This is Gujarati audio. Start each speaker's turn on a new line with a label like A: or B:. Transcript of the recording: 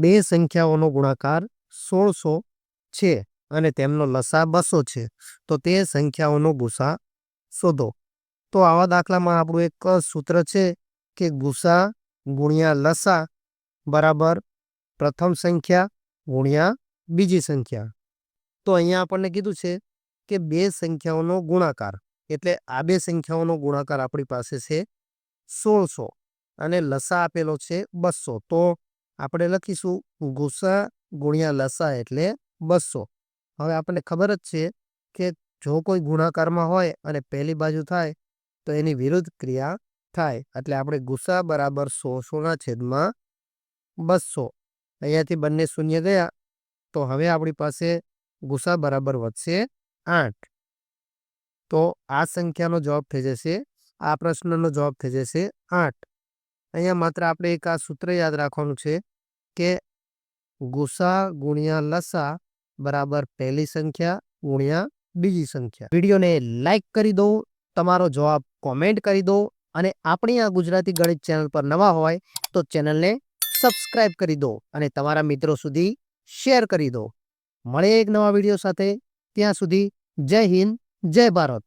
A: બે સંખ્યાઓનો ગુણાકાર સોળસો છે અને તેમનો લસા બસો છે. તો તે સંખ્યાઓનો ગુસા શોધો. તો આવા દાખલામાં આપણું એક સૂત્ર છે કે ગુસા ગુણ્યા લસા બરાબર પ્રથમ સંખ્યા ગુણ્યા બીજી સંખ્યા. તો અહીંયા આપણને કીધું છે કે બે સંખ્યાઓનો ગુણાકાર. એટલે આ બે સંખ્યાઓનો ગુણાકાર આપણી પાસે છે સોળસો અને લસા આપેલો છે બસો. તો આપણે લખીશું ગુસા ગુણ્યા લસા એટલે બસો. હવે આપણને ખબર જ છે કે જો કોઈ ગુણાકારમાં હોય અને પહેલી બાજુ થાય, તો એની વિરુદ્ધ ક્રિયા થાય. એટલે આપણે ગુસા બરાબર સોળસોના છેદમાં બસો. અહીંયાથી બંને શૂન્ય ગયા, તો હવે આપણી પાસે ગુસા બરાબર વધશે આઠ. તો આ સંખ્યાનો જવાબ થઈ જશે, આ પ્રશ્નનો જવાબ થઈ જશે આઠ. અહીંયા માત્ર આપણે એક આ સૂત્ર યાદ રાખવાનું છે કે ગુસા ગુણ્યા લસા બરાબર પહેલી સંખ્યા ગુણ્યા બીજી સંખ્યા. વિડીયોને લાઈક કરી દો, તમારો જવાબ કોમેન્ટ કરી દો અને આપણી આ ગુજરાતી ગણિત ચેનલ પર નવા હોય તો ચેનલને સબસ્ક્રાઇબ કરી દો અને તમારા મિત્રો સુધી શેર કરી દો. મળે એક નવા વીડિયો સાથે, ત્યાં સુધી જય હિન્દ, જય ભારત.